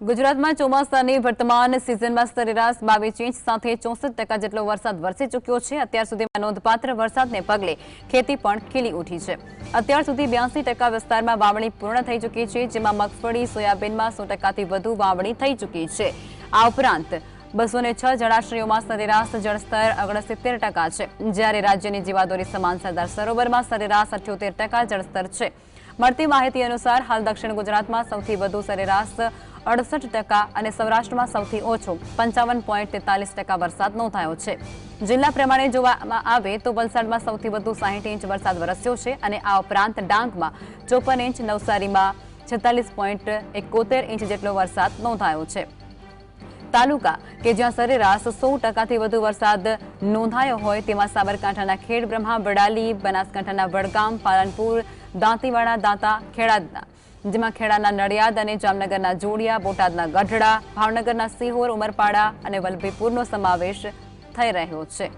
ગુજરાતમાં ચોમાસાની વર્તમાન સિઝનમાં સરેરાશ બાવીસ ઇંચ સાથે ચોસઠ ટકા જેટલો વરસાદ વરસી ચૂક્યો છે. અત્યાર સુધીમાં નોંધપાત્ર વરસાદને પગલે ખેતી પણ ખીલી ઉઠી છે. અત્યાર સુધી બ્યાસી ટકા વિસ્તારમાં વાવણી પૂર્ણ થઈ ચૂકી છે, જેમાં મગફળી, સોયાબીનમાં સો ટકાથી વધુ વાવણી થઈ ચૂકી છે. આ ઉપરાંત બસો ને છ જળાશયોમાં સરેરાશ જળસ્તર ઓગણસિત્તેર ટકા છે. જ્યારે રાજ્યની જીવાદોરી સમાન સરદાર સરોવરમાં સરેરાશ અઠ્યોતેર ટકા જળસ્તર છે. મળતી માહિતી અનુસાર હાલ દક્ષિણ ગુજરાતમાં સૌથી વધુ સરેરાશ અડસઠ ટકા અને સૌરાષ્ટ્રમાં સૌથી ઓછો પંચાવન પોઈન્ટ તેતાલીસ ટકા વરસાદ નોંધાયો છે. જિલ્લા પ્રમાણે જોવામાં આવે તો વલસાડમાં સૌથી વધુ સાહીઠ ઇંચ વરસાદ વરસ્યો છે અને આ ઉપરાંત ડાંગમાં ચોપન ઇંચ, નવસારીમાં છેતાલીસ પોઈન્ટ એકોતેર ઇંચ જેટલો વરસાદ નોંધાયો છે. તાલુકા કે જ્યાં સરેરાશ સો ટકાથી વધુ વરસાદ નોંધાયો હોય તેમાં સાબરકાંઠાના ખેડ બ્રહ્મા વડાલી બનાસકાંઠાના વડગામ, પાલનપુર, દાંતીવાડા, દાંતા, ખેડાદના, જેમાં ખેડાના નડિયાદ અને જામનગરના જોડિયા, બોટાદના ગઢડા, ભાવનગરના સિહોર, ઉમરપાડા અને વલભીપુરનો સમાવેશ થઈ રહ્યો છે.